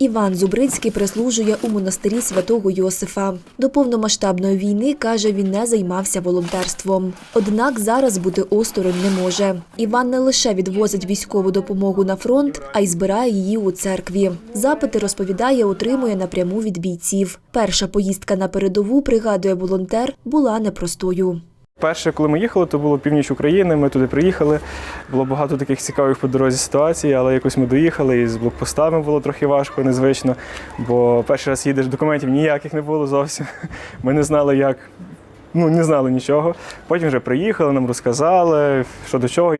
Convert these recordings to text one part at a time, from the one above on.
Іван Зубрицький прислужує у монастирі святого Йосифа. До повномасштабної війни, каже, він не займався волонтерством. Однак зараз бути осторонь не може. Іван не лише відвозить військову допомогу на фронт, а й збирає її у церкві. Запити, розповідає, отримує напряму від бійців. Перша поїздка на передову, пригадує волонтер, була непростою. Перше, коли ми їхали, то було північ України. Ми туди приїхали. Було багато таких цікавих по дорозі ситуацій, але якось ми доїхали і з блокпостами було трохи важко, незвично. Бо перший раз їдеш, документів ніяких не було зовсім. Ми не знали, як. Ну, не знали нічого. Потім вже приїхали, нам розказали, що до чого.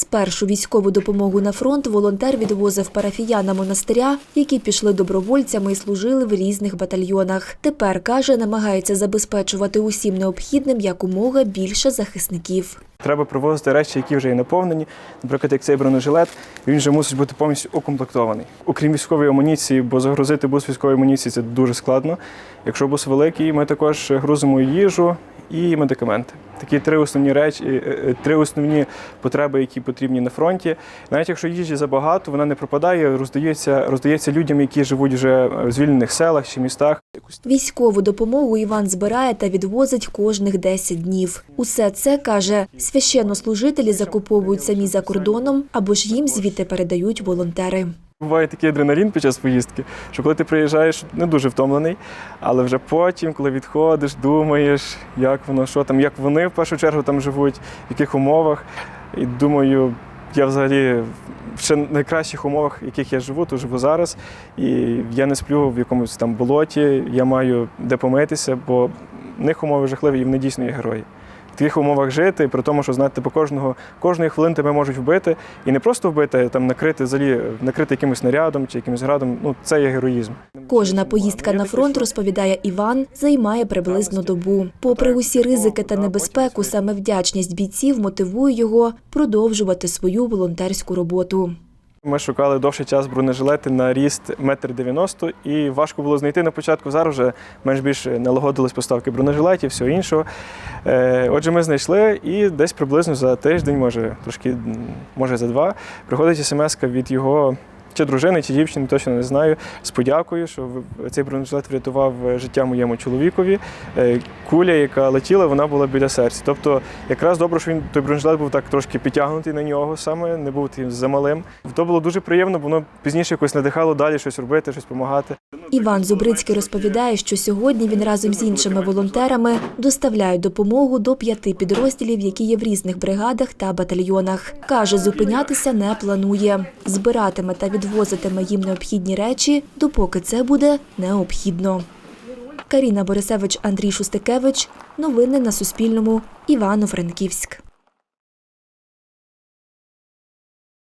Спершу військову допомогу на фронт волонтер відвозив парафіянам монастиря, які пішли добровольцями і служили в різних батальйонах. Тепер каже, намагається забезпечувати усім необхідним якомога більше захисників. Треба привозити речі, які вже є наповнені. Наприклад, як цей бронежилет, він вже мусить бути повністю укомплектований. Окрім військової амуніції, бо загрузити бус військової амуніції це дуже складно. Якщо бус великий, ми також грузимо їжу і медикаменти. Такі три основні речі, е, е, три основні потреби, які потрібні на фронті. Навіть якщо їжі забагато, вона не пропадає, роздається, роздається людям, які живуть вже в звільнених селах чи містах. Військову допомогу Іван збирає та відвозить кожних 10 днів. Усе це каже, священнослужителі закуповують самі за кордоном або ж їм звідти передають волонтери. Буває такий адреналін під час поїздки, що коли ти приїжджаєш, не дуже втомлений, але вже потім, коли відходиш, думаєш, як воно, що там, як вони в першу чергу там живуть, в яких умовах. І думаю, я взагалі в ще найкращих умовах, в яких я живу, то живу зараз. І я не сплю в якомусь там болоті, я маю де помитися, бо в них умови жахливі і вони дійсно є герої. В таких умовах жити, при тому, що знати по кожного, кожної хвилини тебе можуть вбити. І не просто вбити, а там накрити взагалі, накрити якимось снарядом чи якимось градом. Ну це є героїзм. Кожна поїздка на фронт, розповідає Іван, займає приблизно добу. Попри усі ризики та небезпеку, саме вдячність бійців мотивує його продовжувати свою волонтерську роботу. Ми шукали довший час бронежилети на ріст метр дев'яносто, і важко було знайти на початку. Зараз вже менш більш налагодились поставки бронежилетів, всього іншого. Е, Отже, ми знайшли і десь приблизно за тиждень, може трошки, може за два, приходить смс від його. Чи дружини, чи дівчини, точно не знаю. З подякою, що цей бронежилет врятував е, життя моєму чоловікові. Е, Куля, яка летіла, вона була біля серця. Тобто, якраз добре, що він той бронежилет був так трошки підтягнутий на нього саме, не був таким замалим. То було дуже приємно, бо воно пізніше якось надихало далі щось робити, щось допомагати. Іван Зубрицький розповідає, що сьогодні він разом з іншими волонтерами доставляє допомогу до п'яти підрозділів, які є в різних бригадах та батальйонах. Каже, зупинятися не планує. Збиратиме та відвозитиме їм необхідні речі, допоки це буде необхідно. Каріна Борисевич, Андрій Шустикевич. Новини на Суспільному. Івано-Франківськ.